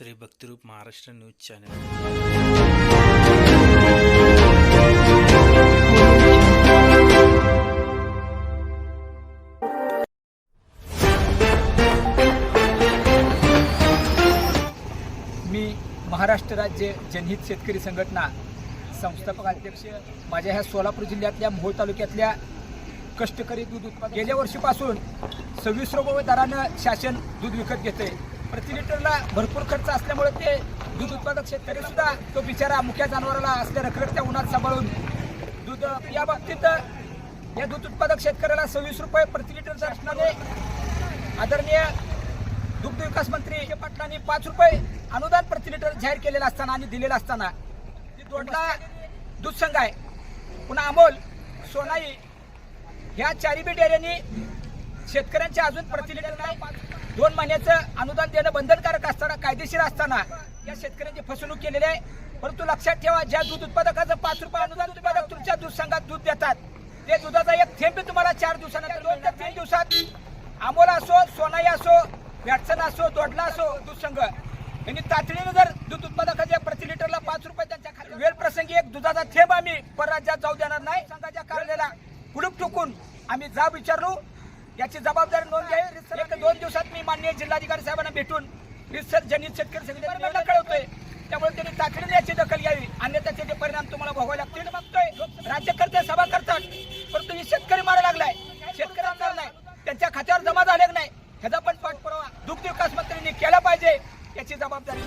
Shri Bhaktirup Maharashtra news channel. मी महाराष्ट्र राज्य जनहित शेतकरी संघटना संस्थापक अध्यक्ष माझ्या ह्या सोलापूर जिल्ह्यातल्या मोहोळ तालुक्यातल्या कष्टकरी दूध उत्पादक गेल्या वर्षीपासून सव्वीस रुपये दरानं शासन दूध विकत घेते प्रति लिटरला भरपूर खर्च असल्यामुळे ते दूध उत्पादक शेतकरी सुद्धा तो बिचारा मुख्या जनावराला असल्या रखरखत्या उन्हात सांभाळून दूध या बाबतीत या दूध उत्पादक शेतकऱ्याला सव्वीस रुपये प्रति लिटर शासनाने आदरणीय दुग्ध विकास मंत्री हे पाटलांनी पाच रुपये अनुदान प्रति लिटर जाहीर केलेलं असताना आणि दिलेलं असताना ती दोडला दूध संघ आहे. पुन्हा अमोल सोनाई ह्या चारी बी डेअऱ्यांनी शेतकऱ्यांच्या अजून प्रति लिटरला दोन महिन्याचं अनुदान देणं बंधनकारक असताना कायदेशीर असताना या शेतकऱ्यांची फसवणूक केलेली आहे. परंतु लक्षात ठेवा ज्या दूध उत्पादकाचं पाच रुपये अनुदान उत्पादक तुमच्या दूध संघात दूध देतात ते दुधाचा एक थेंब तुम्हाला चार दिवसानंतर दोन ते तीन दिवसात आंबोल असो सोनाई असो वॅटसन असो दोडला असो दूध संघ. यांनी तातडीनं जर दूध उत्पादकाच्या प्रति लिटरला पाच रुपये त्यांच्या खात्यात वेळ प्रसंगी एक दुधाचा थेंब आम्ही परराज्यात जाऊ देणार नाही. संघाच्या कार्यालयाला कुलूप ठोकून आम्ही जा विचारलो. याची जबाबदारी नोंद घ्यावी एक दोन दिवसात मी माननीय जिल्हाधिकारी साहेबांना भेटून रिसर जनित शेतकरी संघटनेला कळवतोय. त्यामुळे त्यांनी तातडीने याची दखल घ्यावी. अन्यथा त्याचे परिणाम तुम्हाला भोगावे लागतील मागतोय. राज्यकर्ते सभा करतात. परंतु ही शेतकरी मारा लागलाय. शेतकऱ्यांना नाही. त्यांच्या खात्यावर जमा झाले नाही. ह्याचा पण पाठपुरावा दुग्ध विकास मंत्र्यांनी केला पाहिजे. याची जबाबदारी